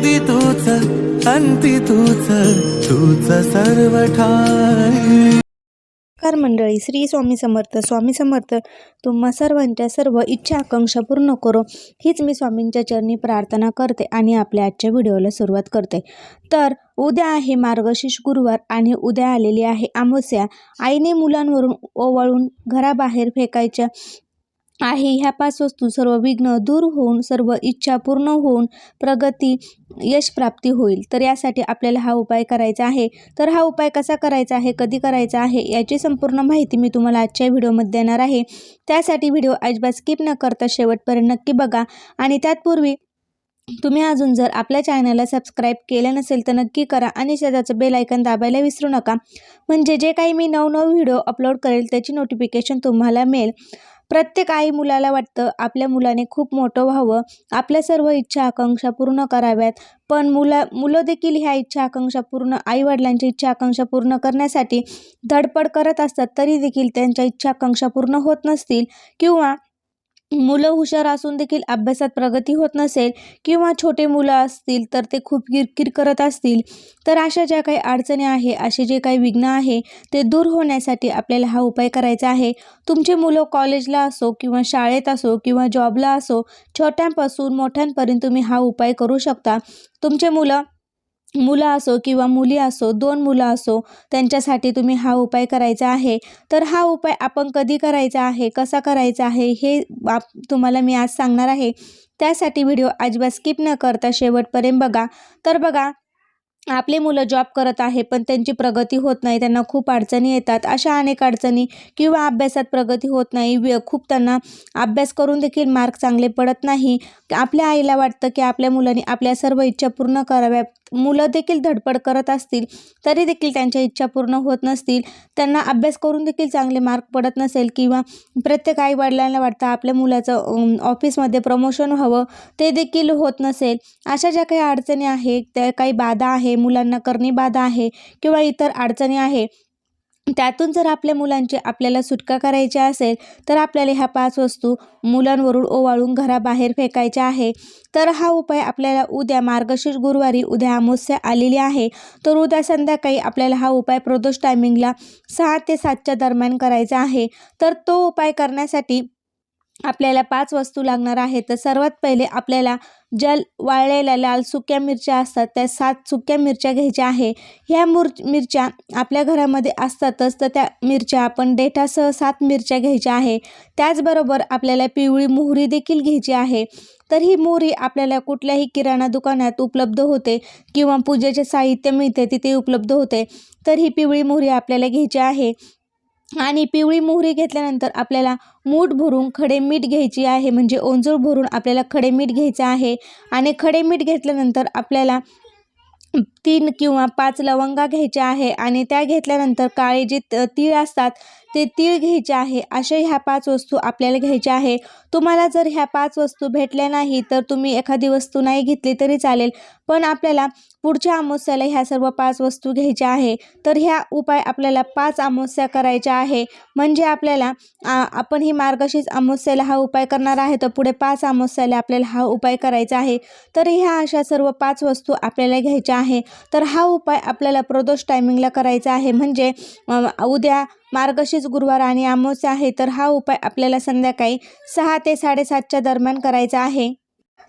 आधी तूच अंती तूच तूच सर्व ठाई मंडळी श्री स्वामी समर्थ. स्वामी समर्थ तुम्हा सर्वांच्या सर्व इच्छा आकांक्षा पूर्ण करो. हीच मी स्वामींच्या चरणी प्रार्थना करते आणि आपल्या आजच्या व्हिडिओला सुरुवात करते. तर उद्या आहे मार्गशीर्ष गुरुवार आणि उद्या आलेली आहे अमावस्या आईने मुलांवरून ओवाळून घराबाहेर फेकायच्या आहे. ह्या पाच वस्तू सर्व विघ्न दूर होऊन सर्व इच्छा पूर्ण होऊन प्रगती यश प्राप्ती होईल. तर यासाठी आपल्याला हा उपाय करायचा आहे. तर हा उपाय कसा करायचा आहे कधी करायचा आहे याची संपूर्ण माहिती मी तुम्हाला आजच्या व्हिडिओमध्ये देणार आहे. त्यासाठी व्हिडिओ अजिबात स्किप न करता शेवटपर्यंत नक्की बघा. आणि त्यातपूर्वी तुम्ही अजून जर आपल्या चॅनलला सबस्क्राईब केलं नसेल तर नक्की करा आणि शेजारचं बेल ऐकन दाबायला विसरू नका. म्हणजे जे काही मी नवनव व्हिडिओ अपलोड करेल त्याची नोटिफिकेशन तुम्हाला मिळेल. प्रत्येक आई मुलाला वाटतं आपल्या मुलाने खूप मोठं व्हावं. आपल्या सर्व इच्छा आकांक्षा पूर्ण कराव्यात. पण मुला मुलं देखील ह्या इच्छा आकांक्षा पूर्ण आईवडिलांची इच्छा आकांक्षा पूर्ण करण्यासाठी धडपड करत असतात तरी देखील त्यांच्या इच्छा आकांक्षा पूर्ण होत नसतील. किंवा मुलं हुशार असून देखील अभ्यासात प्रगती होत नसेल किंवा छोटे मुलं असतील तर ते खूप किरकिर करत असतील तर अशा ज्या काही अडचणी आहे असे जे काही विघ्न आहे ते दूर होण्यासाठी आपल्याला हा उपाय करायचा आहे. तुमचे मुलं कॉलेजला असो किंवा शाळेत असो किंवा जॉबला असो छोट्यांपासून मोठ्यांपर्यंत तुम्ही हा उपाय करू शकता. तुमचे मुलं मुलं असो किंवा मुली असो दोन मुलं असो त्यांच्यासाठी तुम्ही हा उपाय करायचा आहे. तर हा उपाय आपण कधी करायचा आहे कसा करायचा आहे हे आप तुम्हाला मी आज सांगणार आहे. त्यासाठी व्हिडिओ अजिबात स्किप न करता शेवटपर्यंत बघा. तर बघा आपले मुलं जॉब करत आहे पण त्यांची प्रगती होत नाही त्यांना खूप अडचणी येतात. अशा अनेक अडचणी किंवा अभ्यासात प्रगती होत नाही व्य खूप त्यांना अभ्यास करून देखील मार्क चांगले पडत नाही. आपल्या आईला वाटतं की आपल्या मुलांनी आपल्या सर्व इच्छा पूर्ण कराव्या मुलं देखील धडपड करत असतील तरी देखील त्यांच्या इच्छा पूर्ण होत नसतील. त्यांना अभ्यास करून देखील चांगले मार्क पडत नसेल किंवा प्रत्येक आई वडिलांना वाटतं आपल्या मुलाचं ऑफिसमध्ये प्रमोशन व्हावं ते देखील होत नसेल. अशा ज्या काही अडचणी आहेत त्या काही बाधा आहे मुलांना करणी बाधा आहे किंवा इतर अडचणी आहे त्यातून जर आपल्या मुलांची आपल्याला सुटका करायची असेल तर आपल्याला ह्या पाच वस्तू मुलांवरून ओवाळून घराबाहेर फेकायच्या आहे. तर हा उपाय आपल्याला उद्या मार्गशीर्ष गुरुवारी उद्या अमावस्या आलेली आहे. तर उद्या संध्याकाळी आपल्याला हा उपाय प्रदोष टायमिंगला सहा ते सातच्या दरम्यान करायचा आहे. तर तो उपाय करण्यासाठी आपल्याला पाच वस्तू लागणार आहेत तर सर्वात पहिले आपल्याला जल वाळलेल्या लाल सुक्या मिरच्या असतात त्या सात सुक्या मिरच्या घ्यायच्या आहे. ह्या मुर मिरच्या आपल्या घरामध्ये असतातच तर त्या मिरच्या आपण डेटासह सात मिरच्या घ्यायच्या आहे. त्याचबरोबर आपल्याला पिवळी मोहरी देखील घ्यायची आहे. तर ही मोहरी आपल्याला कुठल्याही किराणा दुकानात उपलब्ध होते किंवा पूजेचे साहित्य मिळते तिथे उपलब्ध होते. तर ही पिवळी मोहरी आपल्याला घ्यायची आहे. आणि पिवळी मोहरी घेतल्यानंतर आपल्याला मूठ भरून खडे मीठ घ्यायची आहे. म्हणजे ओंजळ भरून आपल्याला खडे मीठ घ्यायचं आहे. आणि खडे मीठ घेतल्यानंतर आपल्याला तीन किंवा पाच लवंगा घ्यायच्या आहे आणि त्या घेतल्यानंतर काळे जे तीळ असतात ते तीळ घ्यायचे आहे. अशा ह्या पाच वस्तू आपल्याला घ्यायच्या आहे. तुम्हाला जर ह्या पाच वस्तू भेटल्या नाही तर तुम्ही एखादी वस्तू नाही घेतली तरी चालेल. पण आपल्याला पुढच्या अमावस्याला ह्या सर्व पाच वस्तू घ्यायच्या आहे. तर ह्या उपाय आपल्याला पाच अमावस्या करायच्या आहे. म्हणजे आपल्याला आपण ही मार्गशीर्ष अमावस्याला हा उपाय करणार आहे तर पुढे पाच अमावस्याला आपल्याला हा उपाय करायचा आहे. तर ह्या अशा सर्व पाच वस्तू आपल्याला घ्यायच्या आहे. तर हा उपाय आपल्याला प्रदोष टायमिंगला करायचा आहे. म्हणजे उद्या मार्गशीर्ष गुरुवार आणि अमावस्या आहे तर हा उपाय आपल्याला संध्याकाळी सहा ते साडेसातच्या दरम्यान करायचा आहे.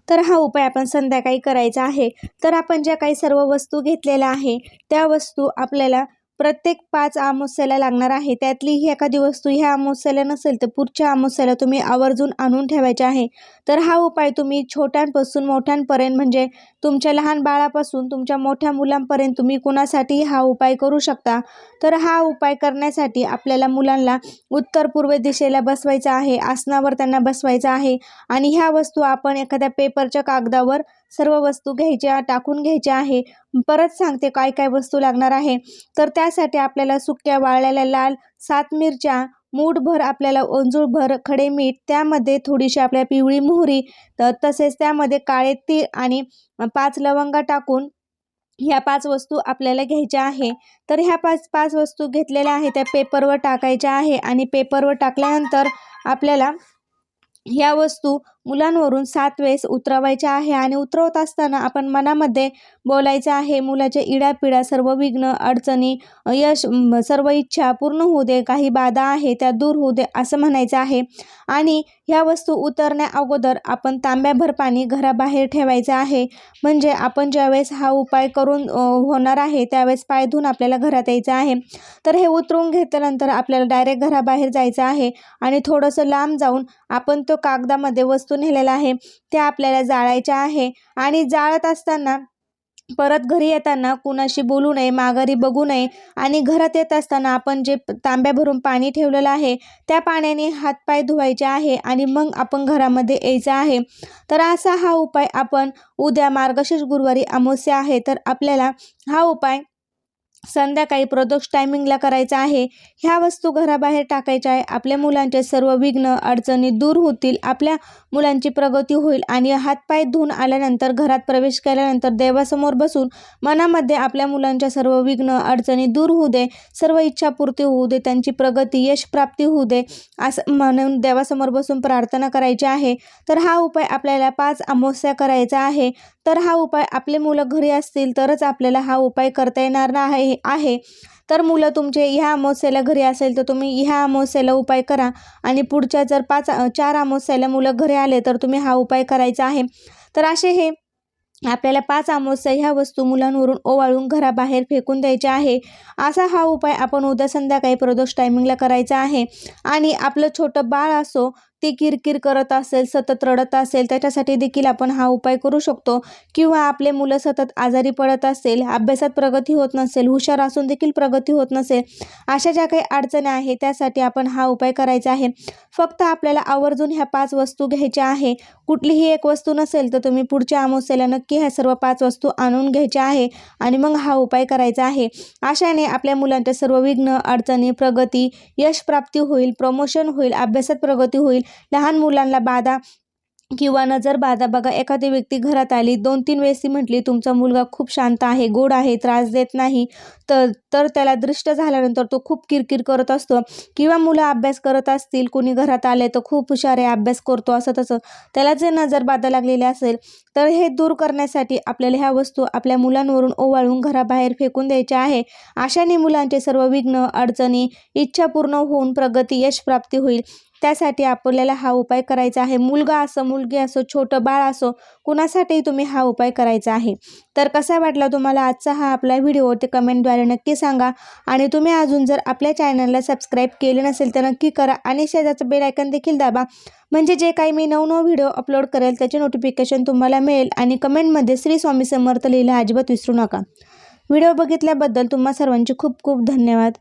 तर हा उपाय आपण संध्याकाळी करायचा आहे. तर आपण ज्या काही सर्व वस्तू घेतलेल्या आहे त्या वस्तू आपल्याला प्रत्येक पाच अमावस्याला लागणार आहे. त्यातली ही एखादी वस्तू ह्या अमावस्याला नसेल तर पुढच्या अमावस्याला तुम्ही आवर्जून आणून ठेवायचे आहे. तर हा उपाय तुम्ही छोट्यांपासून मोठ्यांपर्यंत म्हणजे तुमच्या लहान बाळापासून तुमच्या मोठ्या मुलांपर्यंत तुम्ही कुणासाठी हा उपाय करू शकता. तर हा उपाय करण्यासाठी आपल्याला मुलांना उत्तर पूर्व दिशेला बसवायचं आहे आसनावर त्यांना बसवायचं आहे. आणि ह्या वस्तू आपण एखाद्या पेपरच्या कागदावर सर्व वस्तू घ्यायच्या टाकून घ्यायच्या आहे. परत सांगते काय काय वस्तू लागणार आहे. तर त्यासाठी आपल्याला सुक्या वाळलेल्या लाल सात मिरच्या मूठभर आपल्याला ओंजूळभर खडे मीठ त्यामध्ये थोडीशी आपल्या पिवळी मोहरी त- तसेच त्यामध्ये काळे तीळ आणि पाच लवंगा टाकून ह्या पाच वस्तू आपल्याला घ्यायच्या आहे. तर ह्या पाच पाच वस्तू घेतलेल्या आहे त्या पेपरवर टाकायच्या आहे आणि पेपरवर टाकल्यानंतर आपल्याला ह्या वस्तू मुलांवरून सात वेळेस उतरवायचे आहे आणि उतरवत असताना आपण मनामध्ये बोलायचं आहे मुलाच्या इडापिडा सर्व विघ्न अडचणी यश सर्व इच्छा पूर्ण होऊ दे काही बाधा आहे त्या दूर होऊ दे असं म्हणायचं आहे. आणि ह्या वस्तू उतरण्या अगोदर आपण तांब्याभर पाणी घराबाहेर ठेवायचं आहे. म्हणजे आपण ज्यावेळेस हा उपाय करून होणार आहे त्यावेळेस पाय धुवून आपल्याला घरात यायचं आहे. तर हे उतरून घेतल्यानंतर आपल्याला डायरेक्ट घराबाहेर जायचं आहे आणि थोडंसं लांब जाऊन आपण तो कागदामध्ये वस्तू नेलेला आहे. त्या आपल्याला जाळायच्या आहे. आणि जाळत असताना परत घरी येताना कुणाशी बोलू नये माघारी बघू नये आणि घरात येत असताना आपण जे तांब्या भरून पाणी ठेवलेलं आहे त्या पाण्याने हातपाय धुवायचे आहे आणि मग आपण घरामध्ये यायचं आहे. तर असा हा उपाय आपण उद्या मार्गशीर्ष गुरुवारी अमावस्या आहे. तर आपल्याला हा उपाय संध्याकाळी प्रदोष टायमिंगला करायचा आहे. ह्या वस्तू घराबाहेर टाकायच्या आहे. आपल्या मुलांचे सर्व विघ्न अडचणी दूर होतील. आपल्या मुलांची प्रगती होईल आणि हातपाय धुवून आल्यानंतर घरात प्रवेश केल्यानंतर देवासमोर बसून मनामध्ये आपल्या मुलांच्या सर्व विघ्न अडचणी दूर होऊ दे. सर्व इच्छापूर्ती होऊ दे. त्यांची प्रगती यश प्राप्ती होऊ दे. असं म्हणून देवासमोर बसून प्रार्थना करायची आहे. तर हा उपाय आपल्याला पाच अमावस्या करायचा आहे. तर हा उपाय आपले मुलं घरी असतील तरच आपल्याला हा उपाय करता येणार नाही आहे तर मुलं तुमचे ह्या अमावस्येला घरी असेल तर तुम्ही ह्या अमावस्येला उपाय करा. आणि पुढच्या जर पाच चार अमावस्याला मुलं घरी आले तर तुम्ही हा उपाय करायचा आहे. तर असे हे आपल्याला पाच अमावस्या ह्या वस्तू मुलांवरून ओवाळून घराबाहेर फेकून द्यायचे आहे. असा हा उपाय आपण उद्या संध्याकाळी प्रदोष टायमिंगला करायचा आहे. आणि आपलं छोटं बाळ असो ती किरकिर करत असेल सतत रडत असेल त्याच्यासाठी देखील आपण हा उपाय करू शकतो. किंवा आपले मुलं सतत आजारी पडत असेल अभ्यासात प्रगती होत नसेल हुशार असून देखील प्रगती होत नसेल अशा ज्या काही अडचणी आहे त्यासाठी आपण हा उपाय करायचा आहे. फक्त आपल्याला आवर्जून ह्या पाच वस्तू घ्यायच्या आहे. कुठलीही एक वस्तू नसेल तर तुम्ही पुढच्या अमावस्येला नक्की ह्या सर्व पाच वस्तू आणून घ्यायच्या आहे आणि मग हा उपाय करायचा आहे. अशाने आपल्या मुलांच्या सर्व विघ्न अडचणी प्रगती यश प्राप्ती होईल प्रमोशन होईल अभ्यासात प्रगती होईल लहान मुलांना बाधा किंवा नजर बाधा. बघा एखादी व्यक्ती घरात आली दोन तीन वेळेस ती म्हटली तुमचा मुलगा खूप शांत आहे गोड आहे त्रास देत नाही. तर तर त्याला दृष्ट झाल्यानंतर तो खूप किरकिर करत असतो किंवा मुलं अभ्यास करत असतील कोणी घरात आले तर खूप हुशार आहे अभ्यास करतो असं तसं. त्याला जे नजर बाधा लागलेली असेल तर हे दूर करण्यासाठी आपल्याला ह्या वस्तू आपल्या मुलांवरून ओवाळून घराबाहेर फेकून द्यायच्या आहे. अशाने मुलांचे सर्व विघ्न अडचणी इच्छा पूर्ण होऊन प्रगती यश प्राप्ती होईल. त्यासाठी आपल्याला हा उपाय करायचा आहे. मुलगा असो मुलगी असो छोटं बाळ असो कुणासाठीही तुम्ही हा उपाय करायचा आहे. तर कसा वाटला तुम्हाला आजचा हा आपला व्हिडिओ? ते कमेंटद्वारे नक्की सांगा. आणि तुम्ही अजून जर आपल्या चॅनलला सबस्क्राईब केले नसेल तर नक्की करा आणि शेजारचं बेल आयकन देखील दाबा. म्हणजे जे काही मी नवनव व्हिडिओ अपलोड करेल त्याचे नोटिफिकेशन तुम्हाला मिळेल आणि कमेंटमध्ये श्री स्वामी समर्थ लिहिला अजिबात विसरू नका. व्हिडिओ बघितल्याबद्दल तुम्हा सर्वांचे खूप खूप धन्यवाद.